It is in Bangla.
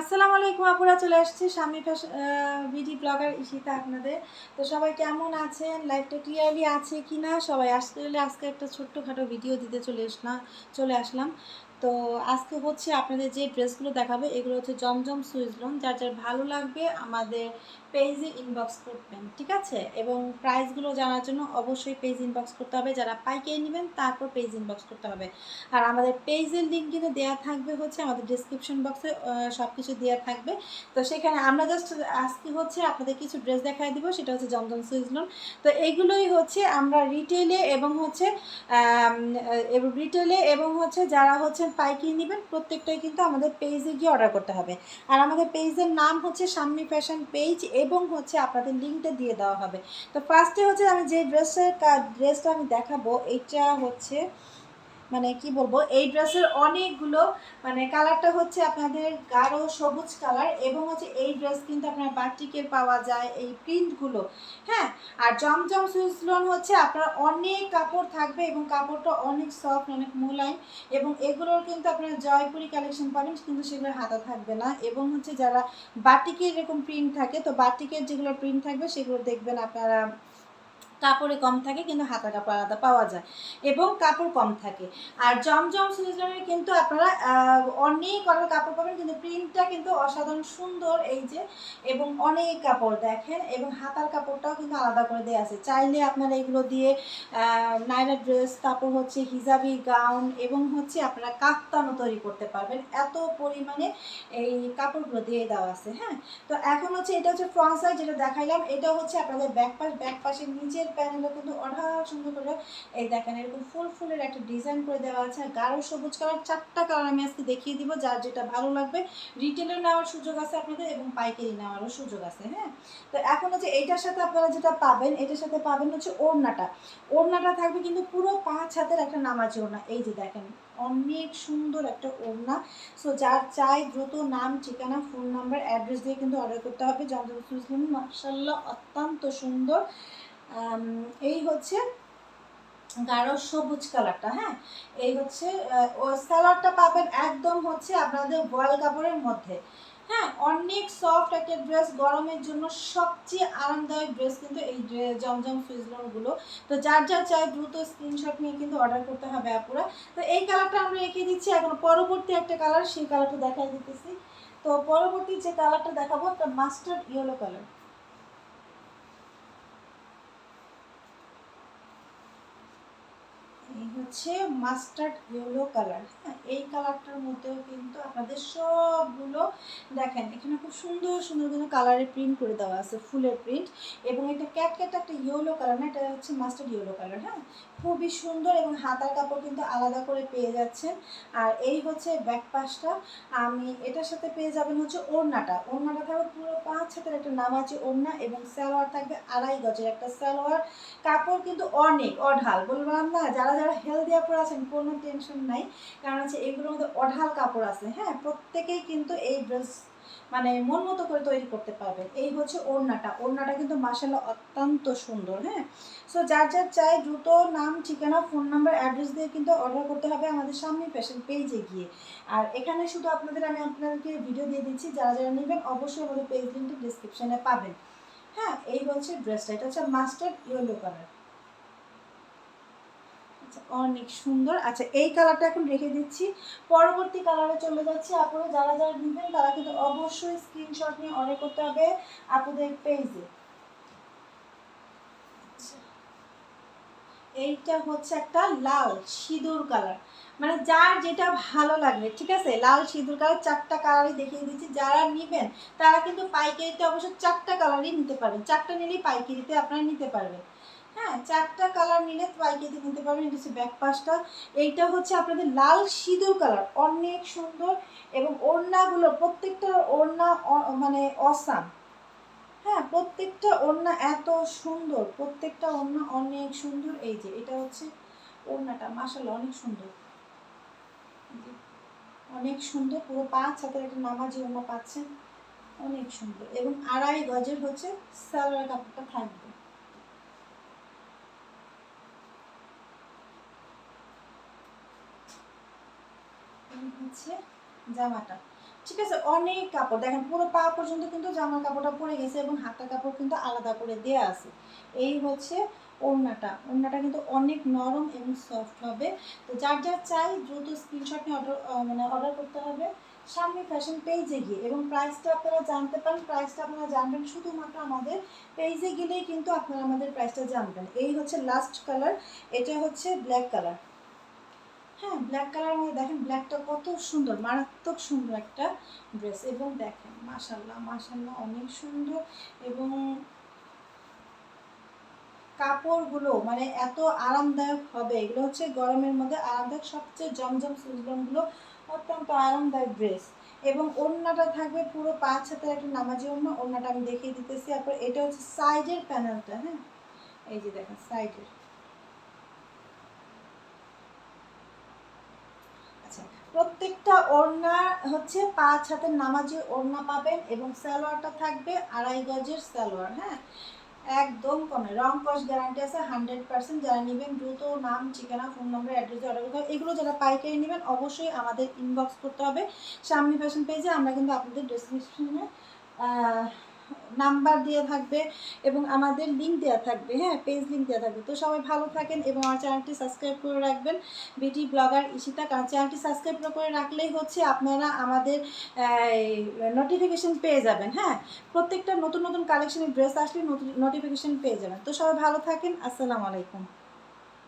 আসসালামু আলাইকুম আপুরা চলে আসছি স্বামী ফ্যাশন বিডি ব্লগার ইশিতা আপনাদের। তো সবাই কেমন আছেন? লাইফটা ক্লিয়ারলি আছে কি না সবাই আসতে হলে আজকে একটা ছোট্টখাটো ভিডিও দিতে চলে আসলাম চলে আসলাম। তো আজকে হচ্ছে আপনাদের যে ড্রেসগুলো দেখাবে, এগুলো হচ্ছে জমজম সুইজলন, যার যার ভালো লাগবে আমাদের পেজে ইনবক্স করবেন, ঠিক আছে? এবং প্রাইসগুলো জানার জন্য অবশ্যই পেজ ইনবক্স করতে হবে, যারা পাইকারি নেবেন তারপর পেজ ইনবক্স করতে হবে। আর আমাদের পেজের লিঙ্ক কিন্তু দেওয়া থাকবে হচ্ছে আমাদের ডিসক্রিপশন বক্সে সব কিছু দেওয়া থাকবে। তো সেখানে আমরা জাস্ট আজকে হচ্ছে আপনাদের কিছু ড্রেস দেখাই দিব, সেটা হচ্ছে জমজম সুইজলন। তো এইগুলোই হচ্ছে আমরা রিটেলে এবং হচ্ছে রিটেলে এবং হচ্ছে যারা হচ্ছে পাইকারি নেবেন, প্রত্যেকটাই কিন্তু আমাদের পেজে গিয়ে অর্ডার করতে হবে। আর আমাদের পেজের নাম হচ্ছে সামনি ফ্যাশন পেজ এবং হচ্ছে আপনাদের লিঙ্কটা দিয়ে দেওয়া হবে। তো ফার্স্টে হচ্ছে আমি যে ড্রেসের ড্রেসটা আমি দেখাবো এইটা হচ্ছে মানে কি বলব, এই ড্রেসের অনেকগুলো মানে কালারটা হচ্ছে আপনাদের গাঢ় সবুজ কালার এবং হচ্ছে এই ড্রেস কিন্তু আপনার বাটিকের পাওয়া যায়, এই প্রিন্টগুলো হ্যাঁ? আর জমজম সুইসলন হচ্ছে আপনার অনেক কাপড় থাকবে এবং কাপড়টা অনেক সফট অনেক মোলায়েম এবং এগুলোর কিন্তু আপনারা জয়পুরি কালেকশন পাবেন, কিন্তু সেগুলো হাতা থাকবে না এবং হচ্ছে যারা বাটিকের এরকম প্রিন্ট থাকে, তো বাটিকের যেগুলো প্রিন্ট থাকবে, সেগুলো দেখবেন আপনারা কাপড়ে কম থাকে, কিন্তু হাতা কাপড় আলাদা পাওয়া যায় এবং কাপড় কম থাকে। আর জমজম সুইজনের কিন্তু আপনারা অনেক অনেক কাপড় পাবেন, কিন্তু প্রিন্টটা কিন্তু অসাধারণ সুন্দর এই যে, এবং অনেক কাপড় দেখেন, এবং হাতার কাপড়টাও কিন্তু আলাদা করে দেওয়া আছে। চাইলে আপনারা এগুলো দিয়ে নাইরা ড্রেস, তারপর হচ্ছে হিজাবি গাউন এবং হচ্ছে আপনারা কাপ্তানও তৈরি করতে পারবেন। এত পরিমাণে এই কাপড়গুলো দিয়ে দেওয়া আছে হ্যাঁ? তো এখন হচ্ছে এটা হচ্ছে ফ্রন্ট সাইড যেটা দেখাইলাম, এটা হচ্ছে আপনাদের ব্যাক পাশ ব্যাক পাশের নিচের প্যানেলও কিন্তু অঢাল সুন্দর করে, এই দেখেন, এরকম ফুল ফুলের একটা ডিজাইন করে দেওয়া আছে। আর গাঢ় সবুজ কালার চারটা কালার আমি আজকে দেখিয়ে দিব, যার যেটা ভালো লাগবে। রিটেলে নেওয়ার সুযোগ আছে আপনাদের এবং পাইকারি নেওয়ারও সুযোগ আছে হ্যাঁ? তো এখন হচ্ছে এইটার সাথে আপনারা যেটা পাবেন, এটার সাথে পাবেন হচ্ছে ওড়নাটা। ওড়নাটা থাকবে কিন্তু পুরো পাঁচ হাতের একটা নামাজি ওড়না। এই যে দেখেন, অনেক সুন্দর একটা ওড়না। সো যার চাই দ্রুত নাম, ঠিকানা ফোন নাম্বার অ্যাড্রেস দিয়ে কিন্তু অর্ডার করতে হবে। জমজম মার্শাল্লাহ অত্যন্ত সুন্দর। এই হচ্ছে গাঢ় সবুজ কালারটা হ্যাঁ? এই হচ্ছে ও সালোয়ারটা পাবেন একদম হচ্ছে আপনাদের বয়েল কাপড়ের মধ্যে হ্যাঁ? অনেক সফট একটা ড্রেস গরমের জন্য সবচেয়ে আরামদায়ক ড্রেস কিন্তু এই জমজম সুইজলনগুলো তো যার যার চাই দ্রুত স্ক্রিনশট নিয়ে কিন্তু অর্ডার করতে হবে আপুরা। তো এই কালারটা আমরা রেখে দিচ্ছি, এখন পরবর্তী একটা কালার, সেই কালারটা দেখাই দিতেছি। তো পরবর্তী যে কালারটা দেখাবো একটা মাস্টার্ড ইয়েলো কালার এই হচ্ছে মাস্টার্ড ইয়েলো কালার হ্যাঁ এই কালারটার মধ্যেও কিন্তু আপনাদের সবগুলো দেখেন, এখানে খুব সুন্দর সুন্দর কিন্তু কালারের প্রিন্ট করে দেওয়া আছে, ফুলের প্রিন্ট এবং এটা ক্যাট ক্যাট একটা ইয়েলো কালার না, এটা হচ্ছে মাস্টার্ড ইয়েলো কালার হ্যাঁ খুবই সুন্দর এবং হাতার কাপড় কিন্তু আলাদা করে পেয়ে যাচ্ছেন, আর এই হচ্ছে ব্যাক পাশটা, আমি এটার সাথে পেয়ে যাবেন হচ্ছে ওড়নাটা ওড়নাটা থাকবে পুরো পাঁচ হাতের একটা নাম আছে ওড়না, এবং সালোয়ার থাকবে আড়াই গজের একটা সালোয়ার, কাপড় কিন্তু অনেক, অঢাল, বললাম না যারা যারা হেলদি কাপড় আছেন কোনো টেনশন নাই। কারণ হচ্ছে এগুলোর মধ্যে অঢাল কাপড় আছে হ্যাঁ? প্রত্যেকেই কিন্তু এই ড্রেস মানে মন মতো করে তৈরি করতে পারবেন এই হচ্ছে ওড়নাটা। ওড়নাটা কিন্তু মাসাল্লাহ অত্যন্ত সুন্দর হ্যাঁ? সো যার যার চাই দ্রুত নাম, ঠিকানা ফোন নাম্বার অ্যাড্রেস দিয়ে কিন্তু অর্ডার করতে হবে আমাদের সামনে ফ্যাশন পেজে গিয়ে। আর এখানে শুধু আপনাদের, আমি আপনাদেরকে ভিডিও দিয়ে দিচ্ছি, যারা যারা নেবেন অবশ্যই আমাদের পেজ লিঙ্কটা ডিসক্রিপশানে পাবেন। হ্যাঁ? এই হচ্ছে ড্রেসটা এটা হচ্ছে মাস্টার্ড ইয়েলো কালার অনেক সুন্দর। আচ্ছা এই কালারটা এখন রেখে দিচ্ছি। পরবর্তী কালারে চলে যাচ্ছে। আপনারা যারা যারা নেবেন, তারা কিন্তু অবশ্যই স্ক্রিনশট নিয়ে অর্ডার করতে হবে আপনাদের পেজে এইটা হচ্ছে একটা লাল সিঁদুর কালার। মানে যার যেটা ভালো লাগবে, ঠিক আছে? লাল সিঁদুর কালার, চারটা কালারই দেখিয়ে দিচ্ছি। যারা নেবেন, তারা কিন্তু পাইকারিতে অবশ্য চারটা কালারই নিতে পারবেন। চারটা নিলেই পাইকারিতে আপনারা নিতে পারবেন। হ্যাঁ চারটা কালার নিলে পাইকারিতে নিতে পারবেন এটা হচ্ছে ব্যাক পাশটা। এইটা হচ্ছে আপনাদের লাল সিঁদুর কালার অনেক সুন্দর এবং ওড়নাগুলো প্রত্যেকটা ওড়না মানে অসাম। হ্যাঁ প্রত্যেকটা ওড়না এত সুন্দর, প্রত্যেকটা ওড়না অনেক সুন্দর। এই যে, এটা হচ্ছে ওড়নাটা মাসাল অনেক সুন্দর। অনেক সুন্দর, পুরো পাঁচ হাতের একটা নামাজি ওড়না পাচ্ছেন। অনেক সুন্দর এবং আড়াই গজের হচ্ছে সালোয়ার কাপড়টা থাকবে। হচ্ছে জামাটা। ঠিক আছে, অনেক কাপড়। দেখেন, পুরো পা পর্যন্ত কিন্তু জামার কাপড়টা পরে গেছে এবং হাতের কাপড় কিন্তু আলাদা করে দেওয়া আছে। এই হচ্ছে ওড়নাটা। ওড়নাটা কিন্তু অনেক নরম এবং সফট হবে। তো যার যার চাই, দ্রুত স্ক্রিনশট নিয়ে অর্ডার মানে অর্ডার করতে হবে। সামনে ফ্যাশন পেজে গিয়ে এবং প্রাইসটা আপনারা জানতে পারেন। প্রাইসটা আপনারা জানবেন শুধুমাত্র আমাদের পেজে গেলেই কিন্তু আপনারা আমাদের প্রাইসটা জানবেন। এই হচ্ছে লাস্ট কালার এটা হচ্ছে ব্ল্যাক কালার হ্যাঁ ব্ল্যাক কালার মধ্যে দেখেন ব্ল্যাকটা কত সুন্দর, মারাত্মক সুন্দর একটা ড্রেস এবং দেখেন মাশাল্লাহ মাশাল্লাহ অনেক সুন্দর। এবং কাপড়গুলো মানে এত আরামদায়ক হবে। এগুলো হচ্ছে গরমের মধ্যে আরামদায়ক, সবচেয়ে জমজম সুজলমগুলো অত্যন্ত আরামদায়ক ড্রেস এবং ওড়নাটা থাকবে পুরো পাঁচ হাতের একটা নামাজি ওড়না। ওড়নাটা আমি দেখিয়ে দিতেছি। তারপর এটা হচ্ছে সাইডের প্যানেলটা হ্যাঁ? এই যে দেখেন সাইডের আচ্ছা প্রত্যেকটা ওড়না হচ্ছে পাঁচ হাতের নামাজি ওড়না পাবেন এবং সালোয়ারটা থাকবে আড়াই গজের সালোয়ার হ্যাঁ? একদম কমে। রং কস গ্যারান্টি আছে হান্ড্রেড পার্সেন্ট যারা নেবেন দ্রুত নাম, ঠিকানা ফোন নম্বর অ্যাড্রেস অর্ডার করতে হবে। এগুলো যারা পাইকারি নেবেন অবশ্যই আমাদের ইনবক্স করতে হবে। সামনে ফ্যাশন পেজে আমরা কিন্তু আপনাদের ডেসক্রিপশনে নাম্বার দেওয়া থাকবে এবং আমাদের লিঙ্ক দেওয়া থাকবে হ্যাঁ পেজ লিঙ্ক দেওয়া থাকবে। তো সবাই ভালো থাকেন এবং আমার চ্যানেলটি সাবস্ক্রাইব করে রাখবেন। বিটি ব্লগার ইশিতা কারণ চ্যানেলটি সাবস্ক্রাইব করে রাখলেই হচ্ছে আপনারা আমাদের নোটিফিকেশন পেয়ে যাবেন হ্যাঁ। প্রত্যেকটা নতুন নতুন কালেকশনের ড্রেস আসলে নোটিফিকেশন পেয়ে যাবেন। তো সবাই ভালো থাকেন। আসসালামু আলাইকুম।